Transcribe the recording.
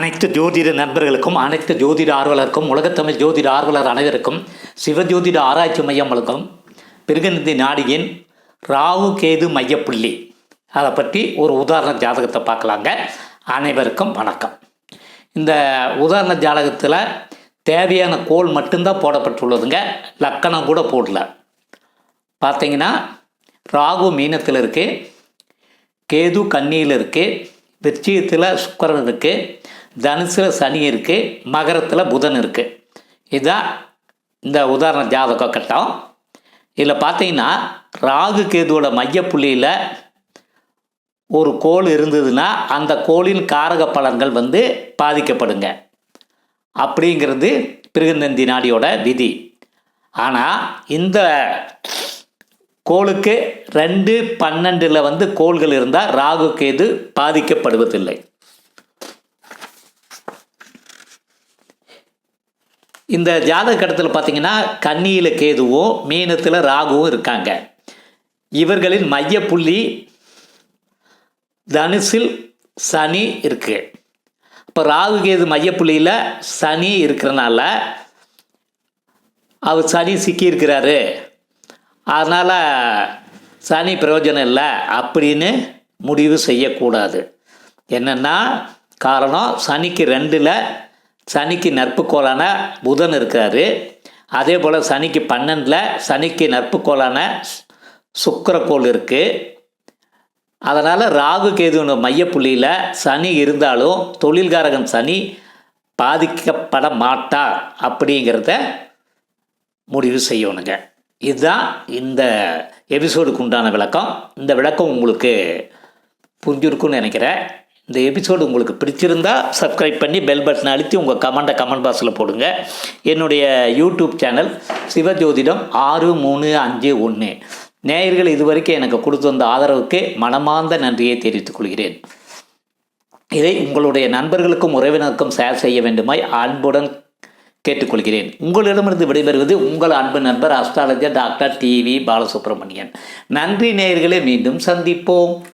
அனைத்து ஜோதிட நண்பர்களுக்கும் அனைத்து ஜோதிட ஆர்வலருக்கும் உலகத்தமிழ் ஜோதிட ஆர்வலர் அனைவருக்கும் சிவஜோதிட ஆராய்ச்சி மையம் வழங்கும் பிருகநிதி நாடியின் ராகு கேது மையப்புள்ளி. அதை பற்றி ஒரு உதாரண ஜாதகத்தை பார்க்கலாங்க. அனைவருக்கும் வணக்கம். இந்த உதாரண ஜாதகத்தில் தேவையான கோல் மட்டும்தான் போடப்பட்டுள்ளதுங்க. லக்கணம் கூட போடல. பார்த்தீங்கன்னா ராகு மீனத்தில் இருக்குது கேது கன்னியில் இருக்குது விருச்சிகத்தில் சுக்கரன் இருக்குது தனுசில் சனி இருக்குது மகரத்தில் புதன் இருக்குது இதுதான் இந்த உதாரண ஜாதக கட்டம். இதில் பார்த்தீங்கன்னா ராகு கேதுவோட மையப்புள்ளியில் ஒரு கோள் இருந்ததுன்னா அந்த கோளின் காரக பலன்கள் வந்து பாதிக்கப்படுங்க. அப்படிங்கிறது பிருகந்தந்தி நாடியோட விதி. ஆனால் இந்த கோளுக்கு ரெண்டு பன்னெண்டில் வந்து கோள்கள் இருந்தால் ராகு கேது பாதிக்கப்படுவதில்லை. இந்த ஜாதக கட்டத்தில் பார்த்தீங்கன்னா கன்னியில் கேதுவும் மீனத்தில் ராகுவும் இருக்காங்க. இவர்களின் மையப்புள்ளி தனுசில் சனி இருக்கு. இப்போ ராகு கேது மையப்புள்ளியில் சனி இருக்கிறனால அவர் சனி சிக்கியிருக்கிறாரு அதனால் சனி பிரயோஜனம் இல்லை அப்படின்னு முடிவு செய்யக்கூடாது. என்னென்னா காரணம் சனிக்கு ரெண்டில் சனிக்கு நட்புக்கோளான புதன் இருக்கிறாரு. அதே போல் சனிக்கு பன்னெண்டில் சனிக்கு நட்புக்கோளான சுக்கரக்கோள் இருக்குது அதனால் ராகு கேதுன மையப்புள்ளியில் சனி இருந்தாலும் தொழில்காரகன் சனி பாதிக்கப்பட மாட்டார் அப்படிங்கிறத முடிவு செய்யணுங்க. இதுதான் இந்த எபிசோடுக்கு உண்டான விளக்கம். இந்த விளக்கம் உங்களுக்கு புரிஞ்சிருக்குன்னு நினைக்கிறேன். இந்த எபிசோடு உங்களுக்கு பிடிச்சிருந்தா சப்ஸ்கிரைப் பண்ணி பெல் பட்டனை அழுத்தி உங்கள் கமெண்ட்டை கமெண்ட் பாக்ஸில் போடுங்க. என்னுடைய யூடியூப் சேனல் சிவஜோதிடம் ஆறு மூணு அஞ்சு ஒன்று. நேயர்கள் இதுவரைக்கும் எனக்கு கொடுத்து வந்த ஆதரவுக்கு மனமார்ந்த நன்றியை தெரிவித்துக் கொள்கிறேன். இதை உங்களுடைய நண்பர்களுக்கும் உறவினருக்கும் ஷேர் செய்ய வேண்டுமாய் அன்புடன் கேட்டுக்கொள்கிறேன். உங்களிடமிருந்து விடைபெறுவது உங்கள் அன்பு நண்பர் அஸ்ட்ராலஜர் டாக்டர் டிவி பாலசுப்ரமணியன். நன்றி நேயர்களே மீண்டும் சந்திப்போம்.